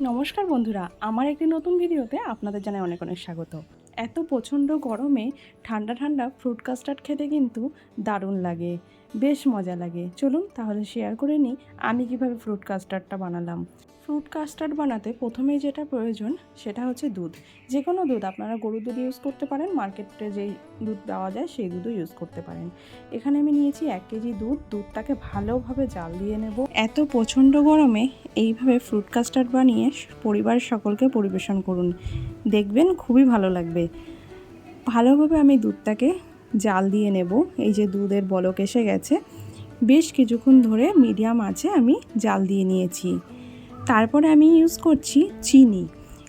নমস্কার বন্ধুরা আমার একটি নতুন ভিডিওতে আপনাদের জানাই অনেক অনেক স্বাগত। এত প্রচণ্ড গরমে ঠান্ডা ঠান্ডা ফ্রুট কাস্টার্ড খেতে কিন্তু দারুণ লাগে, বেশ মজা লাগে। চলুন তাহলে শেয়ার করে নিই আমি কীভাবে ফ্রুট কাস্টার্ডটা বানালাম। ফ্রুট কাস্টার্ড বানাতে প্রথমেই যেটা প্রয়োজন সেটা হচ্ছে দুধ। যে কোনো দুধ আপনারা গরুর দুধ ইউজ করতে পারেন মার্কেটে যেই দুধ পাওয়া যায় সেই দুধও ইউজ করতে পারেন। এখানে আমি নিয়েছি এক কেজি দুধ, দুধটাকে ভালোভাবে জাল দিয়ে নেব। এত প্রচণ্ড গরমে এইভাবে ফ্রুট কাস্টার্ড বানিয়ে পরিবারের সকলকে পরিবেশন করুন। দেখবেন খুবই ভালো লাগবে। ভালোভাবে আমি দুধটাকে জাল দিয়ে নেব। এই যে দুধের বলক এসে গেছে। বেশ কিছুক্ষণ ধরে মিডিয়াম আছে আমি জাল দিয়ে নিয়েছি। তারপরে আমি ইউজ করছি চিনি।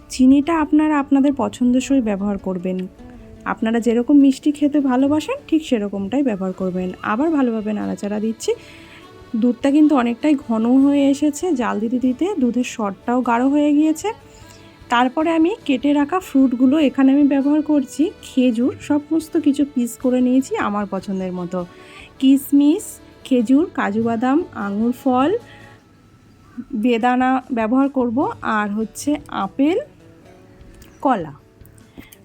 চিনিটা আপনারা আপনাদের পছন্দসই ব্যবহার করবেন। আপনারা যেরকম মিষ্টি খেতে ভালোবাসেন, ঠিক সেরকমটাই ব্যবহার করবেন। আবার ভালোভাবে নাড়াচাড়া দিচ্ছি। দুধটা কিন্তু অনেকটাই ঘন হয়ে এসেছে। জাল দিতে দিতে দুধের শটটাও গাঢ় হয়ে গিয়েছে। তারপরে আমি কেটে রাখা ফ্রুটগুলো এখানে আমি ব্যবহার করছি, খেজুর, সমস্ত কিছু পিস করে নিয়েছি আমার পছন্দের মতো। কিশমিশ খেজুর, কাজু বাদাম, আঙুর ফল, বেদানা ব্যবহার করব আর হচ্ছে আপেল, কলা।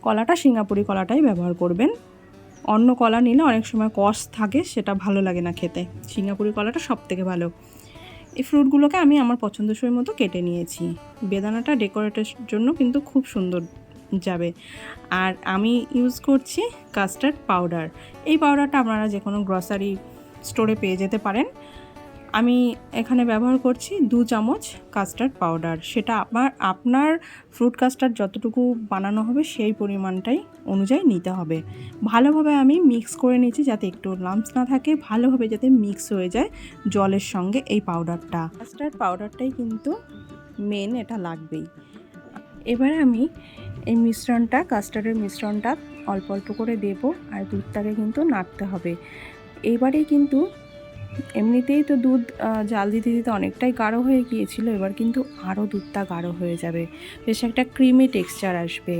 কলাটা সিঙ্গাপুরি কলাটাই ব্যবহার করবেন। অন্য কলা নিলে অনেক সময় কষ থাকে, সেটা ভালো লাগে না খেতে। সিঙ্গাপুরি কলাটা সব থেকে ভালো। এই ফ্রুটগুলোকে আমি আমার পছন্দসই মতো কেটে নিয়েছি। বেদানাটা ডেকোরেটের জন্য কিন্তু খুব সুন্দর যাবে। আর আমি ইউজ করছি কাস্টার্ড পাউডার এই পাউডারটা আপনারা যে কোনো গ্রসারি স্টোরে পেয়ে যেতে পারেন। আমি এখানে ব্যবহার করছি দু চামচ কাস্টার্ড পাউডার সেটা আপনার আপনার ফ্রুট কাস্টার্ড যতটুকু বানানো হবে সেই পরিমাণটাই অনুযায়ী নিতে হবে। ভালোভাবে আমি মিক্স করে নিয়েছি যাতে একটু লাম্পস না থাকে, ভালোভাবে যাতে মিক্স হয়ে যায় জলের সঙ্গে এই পাউডারটা কাস্টার্ড পাউডারটাই কিন্তু মেন এটা লাগবেই। এবারে আমি এই মিশ্রণটা কাস্টার্ডের মিশ্রণটা অল্প অল্প করে দেবো আর দুধটাকে কিন্তু নাড়তে হবে। এইবারে কিন্তু এমনিতেই তো দুধ জাল দিতে দিতে অনেকটাই গাঢ় হয়ে গিয়েছিল, এবার কিন্তু আরও দুধটা গাঢ় হয়ে যাবে। বেশ একটা ক্রিমি টেক্সচার আসবে।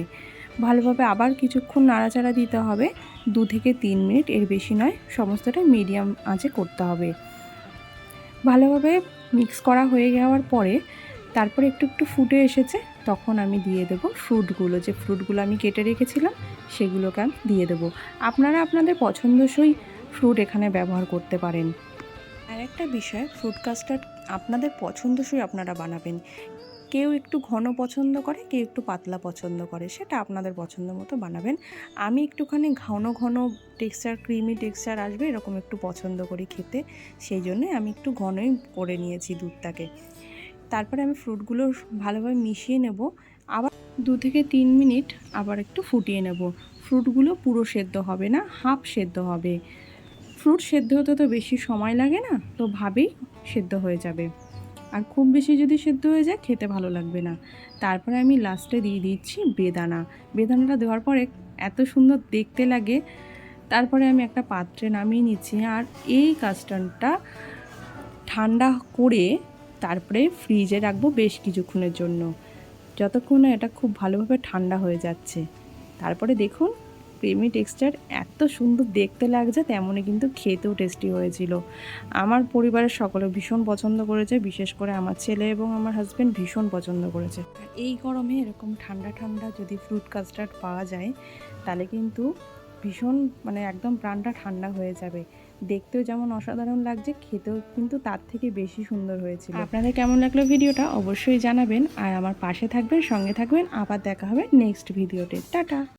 ভালোভাবে আবার কিছুক্ষণ নাড়াচাড়া দিতে হবে। দু থেকে তিন মিনিট, এর বেশি নয়, সমস্তটা মিডিয়াম আঁচে করতে হবে। ভালোভাবে মিক্স করা হয়ে যাওয়ার পরে, তারপরে একটু একটু ফুটে এসেছে, তখন আমি দিয়ে দেবো ফ্রুটগুলো। যে ফ্রুটগুলো আমি কেটে রেখেছিলাম, সেগুলোকে আমি দিয়ে দেবো। আপনারা আপনাদের পছন্দসই ফ্রুট এখানে ব্যবহার করতে পারেন। আর একটা বিষয় ফ্রুট কাস্টার্ড আপনাদের পছন্দসই আপনারা বানাবেন। কেউ একটু ঘন পছন্দ করে, কেউ একটু পাতলা পছন্দ করে, সেটা আপনাদের পছন্দ মতো বানাবেন। আমি একটুখানি ঘন ঘন টেক্সচার ক্রিমি টেক্সচার আসবে, এরকম একটু পছন্দ করি খেতে, সেই জন্যে আমি একটু ঘনই করে নিয়েছি দুধটাকে। তারপরে আমি ফ্রুটগুলো ভালোভাবে মিশিয়ে নেব। আবার দু থেকে তিন মিনিট আবার একটু ফুটিয়ে নেব। ফ্রুটগুলো পুরো সেদ্ধ হবে না হাফ সেদ্ধ হবে। ফ্রুট সেদ্ধ হতে তো বেশি সময় লাগে না, তো ভাবেই সেদ্ধ হয়ে যাবে। আর খুব বেশি যদি সেদ্ধ হয়ে যায়, খেতে ভালো লাগবে না। তারপরে আমি লাস্টে দিয়ে দিচ্ছি বেদানা। বেদানাটা দেওয়ার পরে এত সুন্দর দেখতে লাগে। তারপরে আমি একটা পাত্রে নামিয়ে নিচ্ছি। আর এই কাস্টার্ডটা ঠান্ডা করে তারপরে ফ্রিজে রাখব বেশ কিছুক্ষণের জন্য। যতক্ষণ এটা খুব ভালোভাবে ঠান্ডা হয়ে যাচ্ছে। তারপরে দেখুন ক্রিমি টেক্সচার এত সুন্দর দেখতে লাগছে তেমনই কিন্তু খেতেও টেস্টি হয়েছিল। আমার পরিবারের সকলে ভীষণ পছন্দ করেছে, বিশেষ করে আমার ছেলে এবং আমার হাজব্যান্ড ভীষণ পছন্দ করেছে। এই গরমে এরকম ঠান্ডা ঠান্ডা যদি ফ্রুট কাস্টার্ড পাওয়া যায়, তাহলে কিন্তু ভীষণ মানে একদম প্রাণটা ঠান্ডা হয়ে যাবে। দেখতেও যেমন অসাধারণ লাগছে, খেতেও কিন্তু তার থেকে বেশি সুন্দর হয়েছিল। আপনাদের কেমন লাগল ভিডিওটা অবশ্যই জানাবেন, আর আমার পাশে থাকবেন, সঙ্গে থাকবেন, আবার দেখা হবে নেক্সট ভিডিওতে টাটা!